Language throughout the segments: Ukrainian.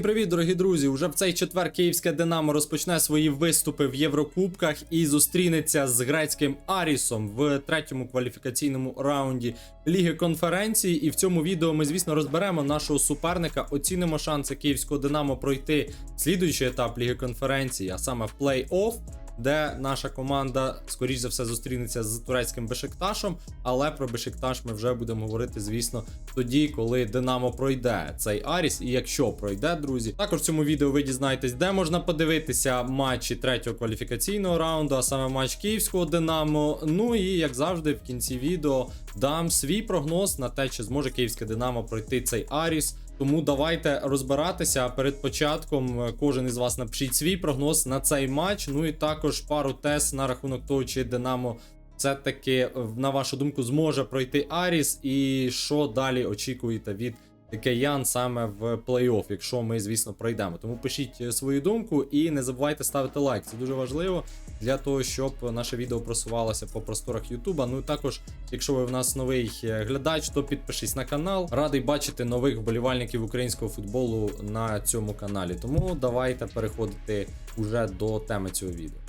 Всім привіт, дорогі друзі! Уже в цей четвер київське Динамо розпочне свої виступи в Єврокубках і зустрінеться з грецьким Арісом в третьому кваліфікаційному раунді Ліги конференції. І в цьому відео ми, звісно, розберемо нашого суперника, оцінимо шанси київського Динамо пройти слідуючий етап Ліги конференції, а саме в плей-офф. Де наша команда, скоріш за все, зустрінеться з турецьким Бешикташем, але про Бешикташ ми вже будемо говорити, звісно, тоді, коли Динамо пройде цей Аріс, і якщо пройде, друзі. Також в цьому відео ви дізнаєтесь, де можна подивитися матчі третього кваліфікаційного раунду, а саме матч київського Динамо. Ну і як завжди, в кінці відео дам свій прогноз на те, чи зможе київське Динамо пройти цей Аріс. Тому давайте розбиратися перед початком. е, Кожен із вас напишіть свій прогноз на цей матч. Ну і також пару тест на рахунок того, чи Динамо все-таки, е, на вашу думку, зможе пройти Аріс, і що далі очікуєте від Киян саме в плей-офф, якщо ми, звісно, пройдемо. Тому пишіть е, свою думку і не забувайте ставити лайк. Це дуже важливо для того, щоб наше відео просувалося по просторах Ютуба. Ну і також, якщо ви в нас новий е, глядач, то підпишись на канал. Радий бачити нових вболівальників українського футболу на цьому каналі. Тому давайте переходити уже до теми цього відео.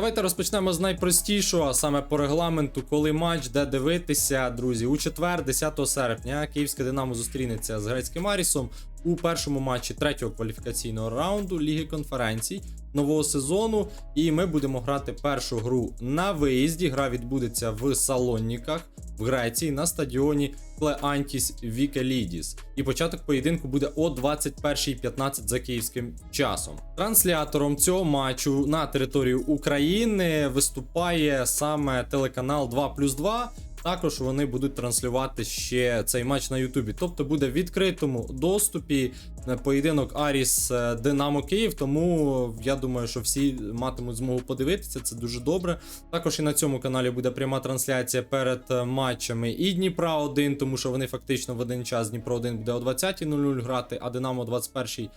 Давайте розпочнемо з найпростішого, саме по регламенту, коли матч, де дивитися, друзі. У четвер, 10 серпня, київське Динамо зустрінеться з грецьким Арісом у першому матчі третього кваліфікаційного раунду Ліги конференцій нового сезону. І ми будемо грати першу гру на виїзді. Гра відбудеться в Салоніках в Греції на стадіоні Клеантіс Вікелідіс. І початок поєдинку буде о 21.15 за київським часом. Транслятором цього матчу на території України виступає саме телеканал 2 плюс 2. Також вони будуть транслювати ще цей матч на Ютубі. Тобто буде в відкритому доступі е, поєдинок Аріс е, Динамо Київ. Тому я думаю, що всі матимуть змогу подивитися. Це дуже добре. Також і на цьому каналі буде пряма трансляція перед е, матчами і Дніпра 1, тому що вони фактично в один час Дніпро 1 буде о 20.00 грати, а Динамо 21 е,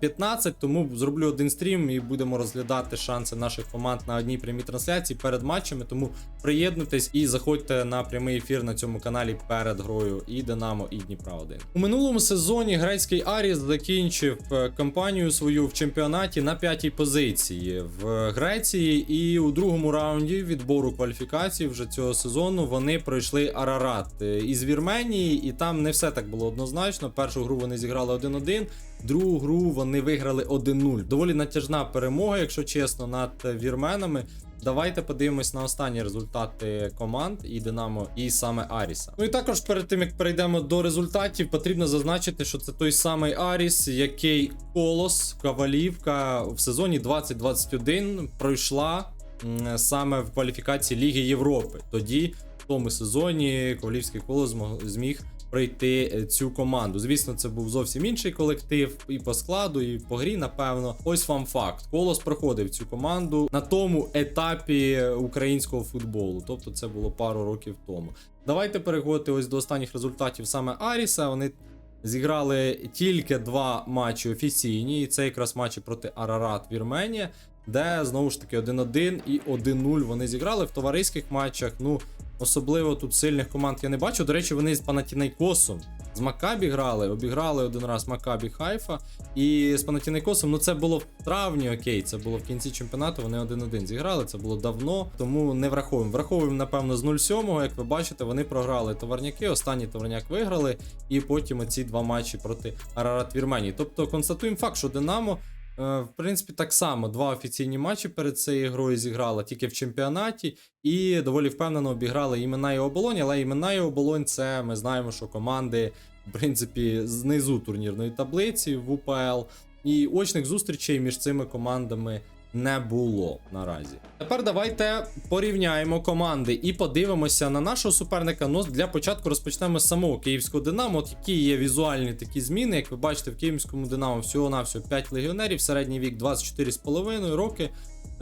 15, тому зроблю один стрім і будемо розглядати шанси наших команд на одній прямій трансляції перед матчами. Тому приєднуйтесь і заходьте на прямий ефір на цьому каналі перед грою і Динамо, і Дніпра 1. У минулому сезоні грецький Аріс закінчив е, кампанію свою в чемпіонаті на п'ятій позиції в Греції, і у другому раунді відбору кваліфікацій вже цього сезону вони пройшли Арарат е, із Вірменії, і там не все так було однозначно. Першу гру вони зіграли 1-1, другу гру вони виграли 1-0. Доволі натяжна перемога, якщо чесно, над вірменами. Давайте подивимось на останні результати команд і Динамо, і саме Аріса. Ну і також перед тим як перейдемо до результатів, потрібно зазначити, що це той самий Аріс, який Колос Кавалівка в сезоні 2021 пройшла саме в кваліфікації Ліги Європи. Тоді в тому сезоні Ковалівський колос змог- зміг пройти е, цю команду. Звісно, це був зовсім інший колектив і по складу, і по грі, напевно. Ось вам факт. Колос проходив цю команду на тому етапі українського футболу. Тобто це було пару років тому. Давайте переходити ось до останніх результатів саме Аріса. Вони зіграли тільки два матчі офіційні, і це якраз матчі проти Арарат Вірменія, де знову ж таки 1-1 і 1-0 вони зіграли в товариських матчах. Ну, особливо тут сильних команд я не бачу. До речі, вони з Панатінайкосом. З Макабі грали, обіграли один раз Макабі Хайфа. І з Панатінайкосом, ну це було в травні, окей, це було в кінці чемпіонату. Вони 1-1 зіграли, це було давно, тому не враховуємо. Враховуємо, напевно, з 0-7, як ви бачите, вони програли товарняки. Останній товарняк виграли, і потім оці два матчі проти Арарат Вірменії. Тобто констатуємо факт, що Динамо. Е, В принципі, так само два офіційні матчі перед цією грою зіграла тільки в чемпіонаті, і доволі впевнено обіграли імена і оболонь, але імена і оболонь це ми знаємо, що команди, в принципі, знизу турнірної таблиці в УПЛ. І очних зустрічей між цими командами не було наразі. Тепер давайте порівняємо команди і подивимося на нашого суперника. Ну, для початку розпочнемо з самого київського Динамо. От які є візуальні такі зміни. Як ви бачите, в київському Динамо всього-навсього 5 легіонерів, середній вік 24,5 роки.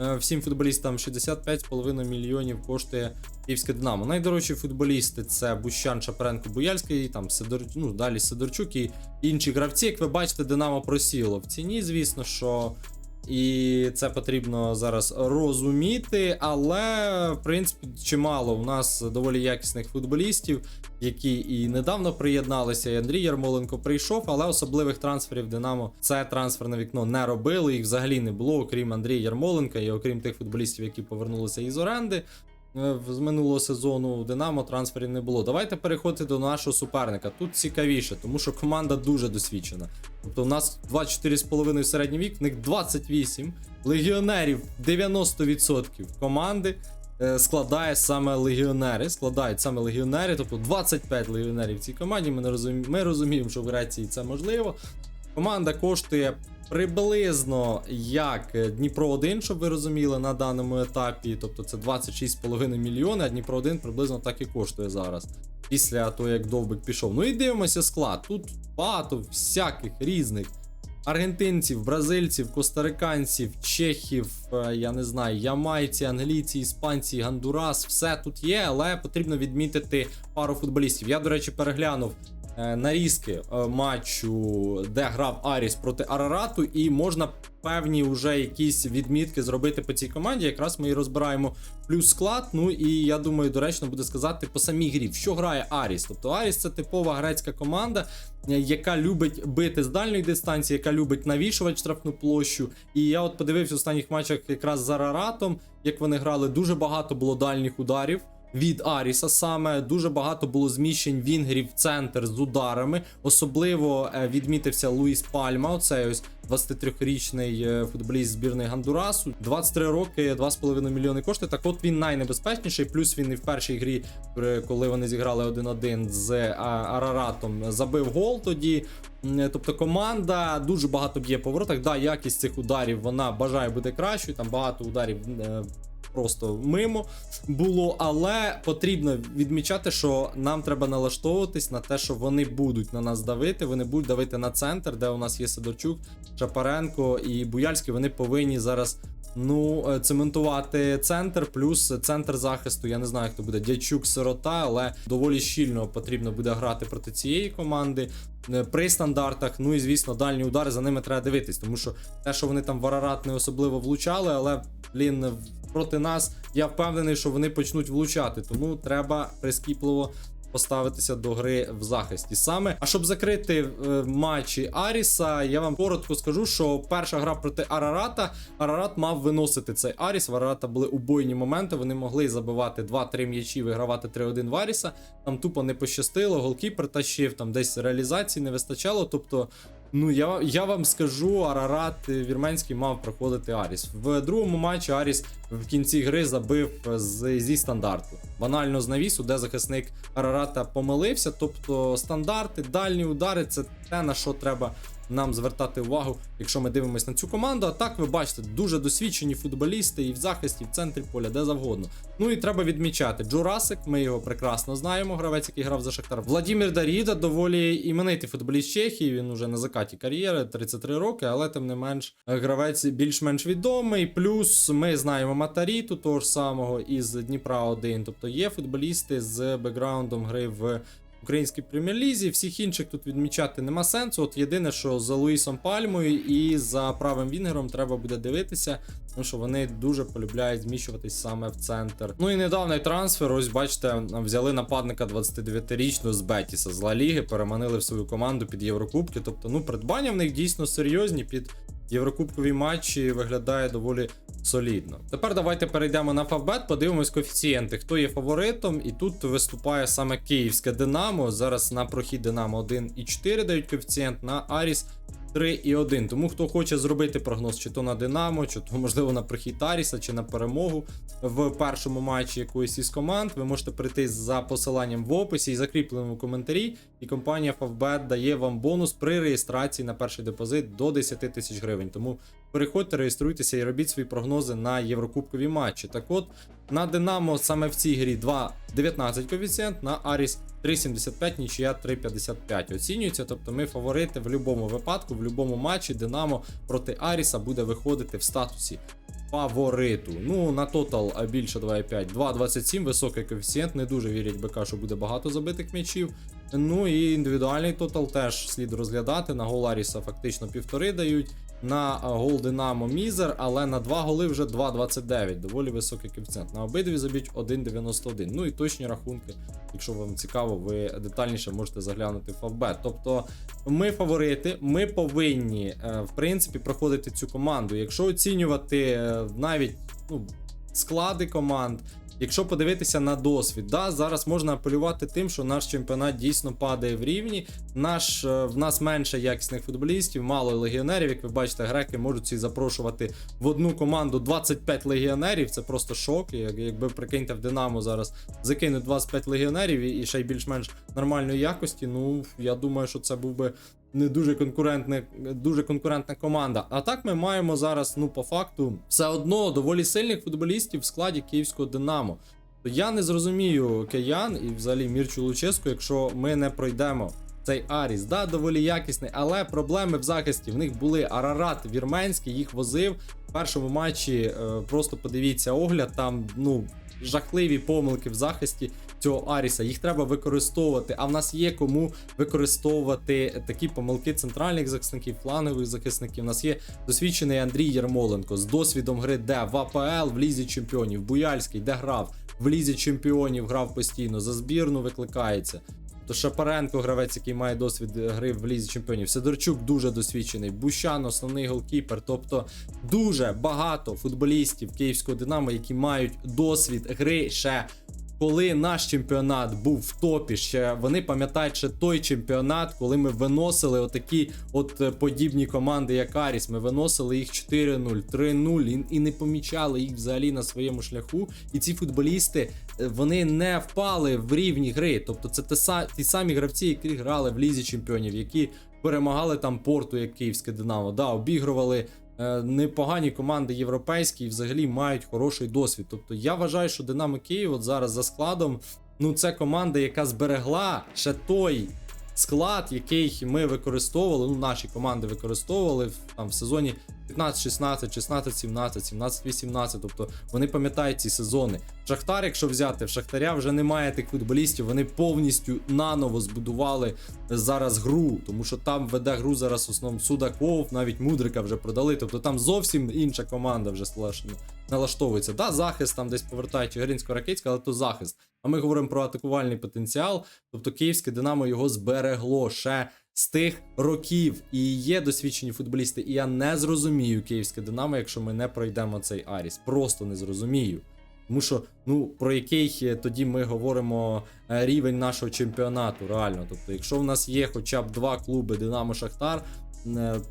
Е, Всім футболістам 65,5 мільйонів коштує київське Динамо. Найдорожчі футболісти це Бущан, Шапаренко, Буяльський, там Сидор... ну, далі Сидорчук і інші гравці. Як ви бачите, Динамо просіло в ціні. Звісно, що І це потрібно зараз розуміти. Але, в принципі, чимало у нас доволі якісних футболістів, які і недавно приєдналися. І Андрій Ярмоленко прийшов, але особливих трансферів Динамо це трансферне вікно не робили. Їх взагалі не було, окрім Андрія Ярмоленка і окрім тих футболістів, які повернулися із оренди. Е, З минулого сезону у Динамо трансферів не було. Давайте переходити до нашого суперника. Тут цікавіше, тому що команда дуже досвідчена. Тобто у нас 24,5 середній вік, в них 28 легіонерів 90% команди е, складає саме легіонери. Складають саме легіонери, тобто 25 легіонерів в цій команді. Ми, не розумі... Ми розуміємо, що в Греції це можливо. Команда коштує приблизно як Дніпро 1, щоб ви розуміли, на даному етапі. Тобто це 26,5 мільйони, а Дніпро 1 приблизно так і коштує зараз. Після того, як Довбик пішов. Ну і дивимося склад. Тут багато всяких різних аргентинців, бразильців, костариканців, чехів, е, я не знаю, ямайці, англійці, іспанці, гандурас, все тут є, але потрібно відмітити пару футболістів. Я, до речі, переглянув е, нарізки е, матчу, де грав Аріс проти Арарату, і можна певні вже якісь відмітки зробити по цій команді. Якраз ми і розбираємо плюс склад. Ну і я думаю, доречно буде сказати по самій грі, що грає Аріс. Тобто Аріс це типова грецька команда, е, яка любить бити з дальньої дистанції, яка любить навішувати штрафну площу. І я от подивився в останніх матчах якраз з Араратом, як вони грали, дуже багато було дальніх ударів. Від Аріса саме дуже багато було зміщень вінгерів в центр з ударами. Особливо е, відмітився Луїс Пальма. Оцей ось 23-річний е, футболіст збірної Гандурасу. 23 роки, 2,5 мільйони коштує. Так от він найнебезпечніший. Плюс він і в першій грі, коли вони зіграли 1-1 з е, Араратом, забив гол тоді. Тобто команда дуже багато б'є по воротах. Да, якість цих ударів вона бажає бути кращою. Там багато ударів просто мимо було, але потрібно відмічати, що нам треба налаштовуватись на те, що вони будуть на нас давити. Вони будуть давити на центр, де у нас є Сидорчук, Шапаренко і Буяльський. Вони повинні зараз. Ну, е, цементувати центр, плюс центр захисту. Я не знаю, хто буде дячук сирота, але доволі щільно потрібно буде грати проти цієї команди е, при стандартах. Ну і звісно, дальні удари за ними треба дивитись, тому що те, що вони там в Арарат не особливо влучали, але блін, проти нас я впевнений, що вони почнуть влучати. Тому треба прискіпливо поставитися до гри в захисті. Саме, а щоб закрити е, матчі Аріса, я вам коротко скажу, що перша гра проти Арарата, Арарат мав виносити цей Аріс. В Арарата були убойні моменти. Вони могли забивати 2-3 м'ячі, вигравати 3-1 в Аріса. Там тупо не пощастило, голкіпер тащив, там десь реалізації не вистачало. Тобто. Ну, я, я вам скажу, Арарат е, Вірменський мав проходити Аріс. В другому матчі Аріс в кінці гри забив з, зі стандарту. Банально з навісу, де захисник Арарата помилився. Тобто стандарти, дальні удари це те, на що треба нам звертати увагу, якщо ми дивимося на цю команду. А так ви бачите, дуже досвідчені футболісти і в захисті, і в центрі поля, де завгодно. Ну і треба відмічати Джурасик, ми його прекрасно знаємо. Гравець, який грав за Шахтар. Владімір Даріда, доволі іменитий футболіст Чехії. Він уже на закаті кар'єри, 33 роки, але тим не менш гравець більш-менш відомий. Плюс ми знаємо Матаріту, того ж самого із Дніпра 1. Тобто є футболісти з бекграундом гри в українській прем'єр-лізі. Всіх інших тут відмічати нема сенсу. От єдине, що за Луїсом Пальмою і за правим Вінгером треба буде дивитися, тому що вони дуже полюбляють зміщуватись саме в центр. Ну і недавній трансфер. Ось бачите, взяли нападника 29-річного з Бетіса з Ла Ліги, переманили в свою команду під Єврокубки. Тобто, ну придбання в них дійсно серйозні під. Єврокубкові матчі виглядає доволі солідно. Тепер давайте перейдемо на Фавбет, подивимось коефіцієнти, хто є фаворитом. І тут виступає саме київське Динамо. Зараз на прохід Динамо 1,4 дають коефіцієнт, на Аріс 3,1. Тому хто хоче зробити прогноз, чи то на Динамо, чи то можливо на прохід Аріса, чи на перемогу в першому матчі якоїсь із команд, ви можете прийти за посиланням в описі і закріпленому коментарі. І компанія Favbet дає вам бонус при реєстрації на перший депозит до 10 тисяч гривень. Тому переходьте, реєструйтеся і робіть свої прогнози на єврокубкові матчі. Так от на Динамо саме в цій грі 2,19 коефіцієнт, на Аріс 3,75, нічия 3,55 оцінюється. Тобто ми фаворити в будь-якому випадку, в будь-якому матчі Динамо проти Аріса буде виходити в статусі фавориту. Ну, на тотал більше 2,5. 2,27, високий коефіцієнт. Не дуже вірять БК, що буде багато забитих м'ячів. Ну і індивідуальний тотал теж слід розглядати. На гол Аріса фактично півтори дають. На е, гол Динамо Мізер, але на 2 голи вже 2,29. Доволі високий коефіцієнт. На обидві заб'ють 1,91. Ну і точні рахунки, якщо вам цікаво, ви детальніше можете заглянути в Фавбет. Тобто ми фаворити, ми повинні е, в принципі проходити цю команду. Якщо оцінювати е, навіть ну, склади команд. Якщо подивитися на досвід, да, зараз можна апелювати тим, що наш чемпіонат дійсно падає в рівні. Наш, е, в нас менше якісних футболістів, мало легіонерів. Як ви бачите, греки можуть ці запрошувати в одну команду 25 легіонерів. Це просто шок. Як- Якби прикиньте в Динамо зараз закинуть 25 легіонерів і ще й більш-менш нормальної якості. Ну я думаю, що це був би не дуже конкурентна, дуже конкурентна команда. А так ми маємо зараз, ну по факту, все одно доволі сильних футболістів в складі київського Динамо. То я не зрозумію киян і взагалі Мірчу Луческу, якщо ми не пройдемо. Цей Аріс, да, доволі якісний, але проблеми в захисті. В них були Арарат Вірменський, їх возив в першому матчі. е, просто подивіться огляд. Там ну жахливі помилки в захисті цього Аріса. Їх треба використовувати. А в нас є кому використовувати такі помилки центральних захисників, флангових захисників. У нас є досвідчений Андрій Ярмоленко з досвідом гри, де в АПЛ в лізі чемпіонів, Буяльський, де грав в лізі чемпіонів, грав постійно за збірну викликається. То Шапаренко, гравець, який має досвід гри в лізі чемпіонів. Сидорчук дуже досвідчений. Бущан, основний голкіпер. Тобто дуже багато футболістів київського Динамо, які мають досвід гри ще. Коли наш чемпіонат був в топі, ще вони пам'ятають ще той чемпіонат, коли ми виносили отакі от е, подібні команди, як Аріс. Ми виносили їх 4-0, 3-0 і, не помічали їх взагалі на своєму шляху. І ці футболісти е, вони не впали в рівні гри. Тобто, це те са- ті самі гравці, які грали в лізі чемпіонів, які перемагали там порту, як київське Динамо. Да, обігрували непогані команди європейські і взагалі мають хороший досвід. Тобто я вважаю, що Динамо Київ от зараз за складом, ну це команда, яка зберегла ще той. Склад, який ми використовували, ну наші команди використовували там в сезоні 15-16, 16-17, 17-18. Тобто вони пам'ятають ці сезони. Шахтар, якщо взяти, в Шахтаря вже немає тих футболістів. Вони повністю наново збудували зараз гру, тому що там веде гру зараз в основному Судаков, навіть Мудрика вже продали. Тобто там зовсім інша команда вже налаштовується. Да, захист там десь повертають Чигиринського ракетська, але то захист. А ми говоримо про атакувальний потенціал. Тобто київське Динамо його зберегло ще з тих років. І є досвідчені футболісти. І я не зрозумію київське Динамо, якщо ми не пройдемо цей Аріс. Просто не зрозумію. Тому що, ну, про який е, тоді ми говоримо е, рівень нашого чемпіонату, реально. Тобто, якщо в нас є хоча б два клуби Динамо Шахтар,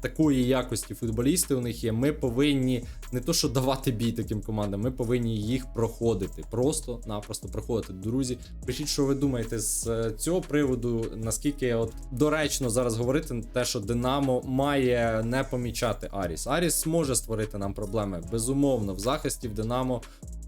такої якості футболісти у них є, ми повинні не то, що давати бій таким командам, ми повинні їх проходити. Просто-напросто проходити. Друзі, пишіть, що ви думаєте з е, цього приводу, наскільки от доречно зараз говорити те, що Динамо має не помічати Аріс. Аріс може створити нам проблеми. Безумовно, в захисті в Динамо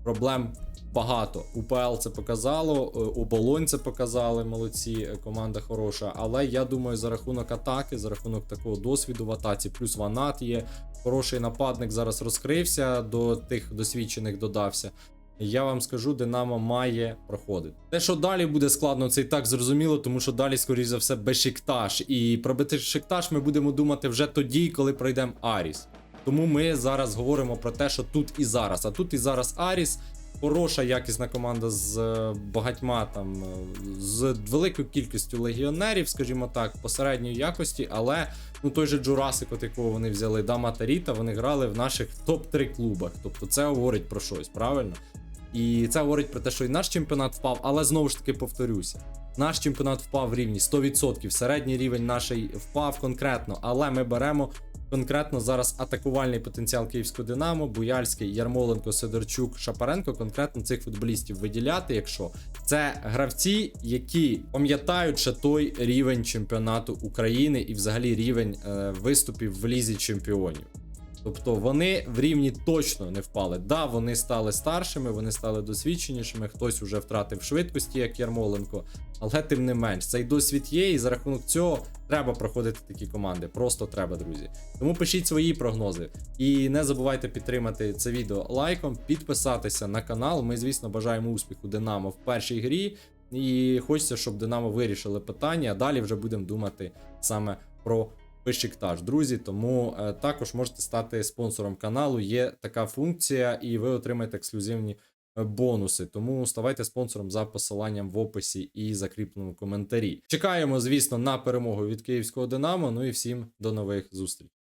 проблем багато. УПЛ це показало, е, оболонь це показали. Молодці, е, команда хороша. Але я думаю, за рахунок атаки, за рахунок такого досвіду в атаці, плюс Ванат є. Хороший нападник зараз розкрився, до тих досвідчених додався. Я вам скажу, Динамо має проходити. Те, що далі буде складно, це і так зрозуміло, тому що далі, скоріш за все, Бешикташ. І про Бешикташ ми будемо думати вже тоді, коли пройдемо Аріс. Тому ми зараз говоримо про те, що тут і зараз. А тут і зараз Аріс. Хороша якісна команда з е, багатьма там е, з великою кількістю легіонерів, скажімо так, посередньої якості, але ну той же Джурасик, от якого вони взяли, Дама Таріта, вони грали в наших топ-3 клубах. Тобто це говорить про щось, правильно? І це говорить про те, що і наш чемпіонат впав, але знову ж таки повторюся. Наш чемпіонат впав в рівні 100%. Середній рівень наший впав конкретно, але ми беремо конкретно зараз атакувальний потенціал київського Динамо, Буяльський, Ярмоленко, Сидорчук, Шапаренко. Конкретно цих футболістів виділяти, якщо це гравці, які пам'ятають ще той рівень чемпіонату України і взагалі рівень е, виступів в лізі чемпіонів. Тобто вони в рівні точно не впали. Да, вони стали старшими, вони стали досвідченішими, хтось уже втратив швидкості, як Ярмоленко, але тим не менш, цей досвід є, і за рахунок цього треба проходити такі команди. Просто треба, друзі. Тому пишіть свої прогнози. І не забувайте підтримати це відео лайком, підписатися на канал. Ми, звісно, бажаємо успіху Динамо в першій грі. І хочеться, щоб Динамо вирішили питання, а далі вже будемо думати саме про Бешикташ, друзі. Тому е, також можете стати спонсором каналу. Є така функція, і ви отримаєте ексклюзивні е, бонуси. Тому ставайте спонсором за посиланням в описі і закріпленому коментарі. Чекаємо, звісно, на перемогу від київського Динамо. Ну і всім до нових зустрічей.